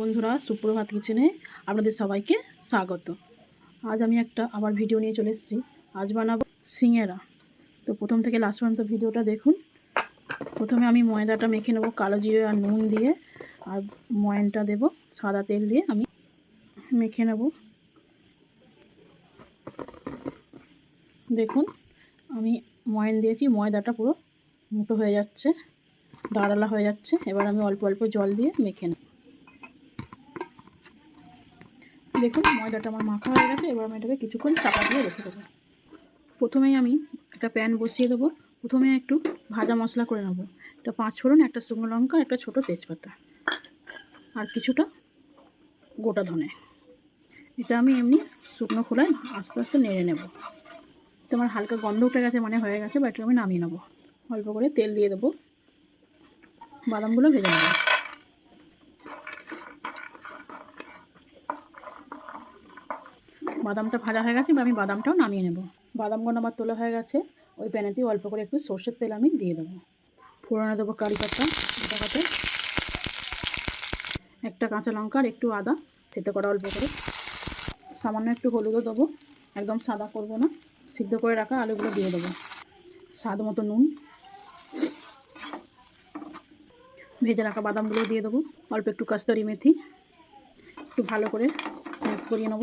বন্ধুরা, সুপ্রভাত কিচেনে আপনাদের সবাইকে স্বাগত। আজ আমি একটা আবার ভিডিও নিয়ে চলে এসেছি। আজ বানাবো সিঙেরা। তো প্রথম থেকে লাস্ট পর্যন্ত ভিডিওটা দেখুন। প্রথমে আমি ময়দাটা মেখে নেব, কালো জিরে আর নুন দিয়ে। আর ময়নটা দেব, সাদা তেল দিয়ে আমি মেখে নেব। দেখুন, আমি ময়ন দিয়েছি, ময়দাটা পুরো মুটো হয়ে যাচ্ছে ডাড়ালা হয়ে যাচ্ছে। এবার আমি অল্প অল্প জল দিয়ে মেখে নেব। দেখুন, ময়দাটা আমার মাখা হয়ে গেছে, এবার আমি এটাকে কিছুক্ষণ চাপা দিয়ে রেখে দেবো। প্রথমেই আমি একটা প্যান বসিয়ে দেবো। প্রথমে একটু ভাজা মশলা করে নেব। একটা পাঁচ ফোড়ন, একটা শুকনো লঙ্কা, একটা ছোটো তেজপাতা, আর কিছুটা গোটা ধনে। এটা আমি এমনি শুকনো খোলায় আস্তে আস্তে নেড়ে নেব। তো আমার হালকা গন্ধ উঠে গেছে মানে হয়ে গেছে, বা আমি নামিয়ে নেব। অল্প করে তেল দিয়ে দেবো। বাদামগুলো ভেজে নেব। বাদামটা ভাজা হয়ে গেছে আমি বাদামটাও নামিয়ে নেব। বাদামগুলো আমার তোলা হয়ে গেছে, ওই প্যানেতেই অল্প করে একটু সর্ষের তেল আমি দিয়ে দেবো। ফোড়নে দেবো কারি পাতা এটাতে একটা কাঁচা লঙ্কা আর একটু আদা, সেদ্ধ করা অল্প করে। সামান্য একটু হলুদও দেবো, একদম সাদা করব না, সিদ্ধ করে রাখা আলুগুলো দিয়ে দেবো। স্বাদ মতো নুন। ভেজে রাখা বাদামগুলো দিয়ে দেবো, অল্প একটু কাস্তরি মেথি, একটু ভালো করে মিক্স করিয়ে নেব।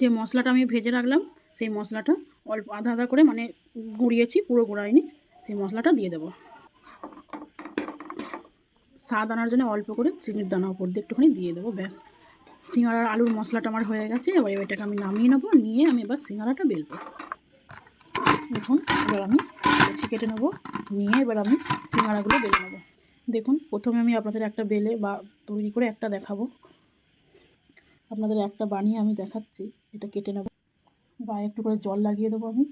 যে মশলাটা আমি ভেজে রাখলাম, সেই মশলাটা অল্প আধা আধা করে মানে গুঁড়িয়েছি, পুরো গুঁড়াইনি সেই মশলাটা দিয়ে দেবো। স্বাদ আনার জন্য অল্প করে চিনির দানা উপর দিয়ে একটুখানি দিয়ে দেবো, ব্যাস। সিঙ্গারার আলুর মশলাটা আমার হয়ে গেছে, এবার এটাকে আমি নামিয়ে নেব, নিয়ে আমি এবার সিঙ্গারাটা বেলবো। দেখুন, এবার আমি লুচি কেটে নেব, নিয়ে এবার আমি সিঙ্গারাগুলো বেলে নেব। দেখুন, প্রথমে আমি আপনাদের একটা বেলে বা তৈরি করে একটা দেখাবো। আপনাদের একটা বানিয়ে আমি দেখাচ্ছি। এটা কেটে নেব। বা একটু করে জল লাগিয়ে দেবো আমি।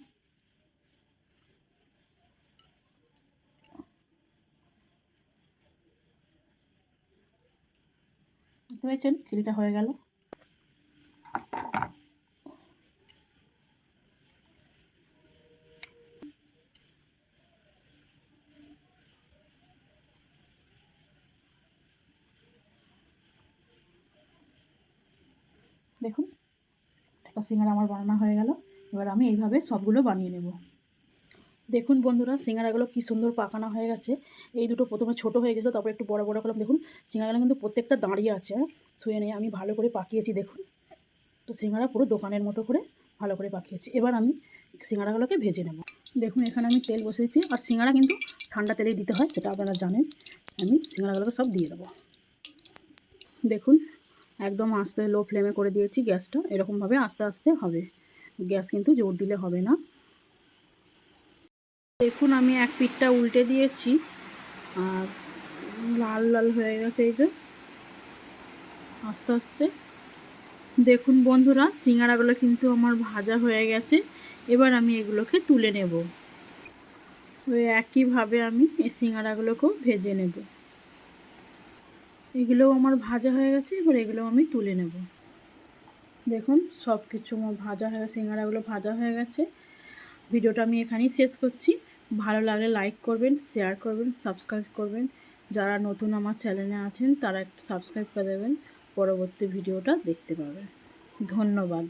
বুঝতে পেরেছেন খিলিটা হয়ে গেল। দেখুন, একটা সিঙ্গারা আমার বানানো হয়ে গেল। এবার আমি এইভাবে সবগুলো বানিয়ে নেব। দেখুন বন্ধুরা, সিঙ্গারাগুলো কি সুন্দর পাকানো হয়ে গেছে। এই দুটো প্রথমে ছোট হয়ে গেছিল তারপর একটু বড় বড় করলাম। দেখুন, সিঙ্গারাগুলো কিন্তু প্রত্যেকটা দাঁড়িয়ে আছে হ্যাঁ? শুয়ে নেই, আমি ভালো করে পাকিয়েছি, দেখুন। তো সিঙ্গারা পুরো দোকানের মতো করে ভালো করে পাকিয়েছি। এবার আমি সিঙ্গারাগুলোকে ভেজে নেব। দেখুন, এখানে আমি তেল বসিয়েছি, আর সিঙ্গারা কিন্তু ঠান্ডা তেলেই দিতে হয়, সেটা আপনারা জানেন। আমি সিঙ্গারাগুলোকে সব দিয়ে দেবো। দেখুন একদম আস্তে লো ফ্লেমে করে দিয়েছি গ্যাসটা। এরকমভাবে আস্তে আস্তে হবে। গ্যাস কিন্তু জোর দিলে হবে না। দেখুন, আমি এক পিঠটা উল্টে দিয়েছি। আর লাল লাল হয়ে গেছে এই যে। আস্তে আস্তে। দেখুন বন্ধুরা, সিঙ্গারাগুলো কিন্তু আমার ভাজা হয়ে গেছে। এবার আমি এগুলোকে তুলে নেব। ওই একইভাবে আমি এই সিঙ্গারাগুলোকেও ভেজে নেব। এগুলোও আমার ভাজা হয়ে গেছে, এবার এগুলো আমি তুলে নেব। দেখুন সব কিছু আমার ভাজা হয়ে গেছে সিঙ্গারাগুলো ভাজা হয়ে গেছে। ভিডিওটা আমি এখানেই শেষ করছি। ভালো লাগলে লাইক করবেন, শেয়ার করবেন, সাবস্ক্রাইব করবেন। যারা নতুন আমার চ্যানেলে আছেন, তারা একটু সাবস্ক্রাইব করে দেবেন। পরবর্তী ভিডিওটা দেখতে পাবেন। ধন্যবাদ।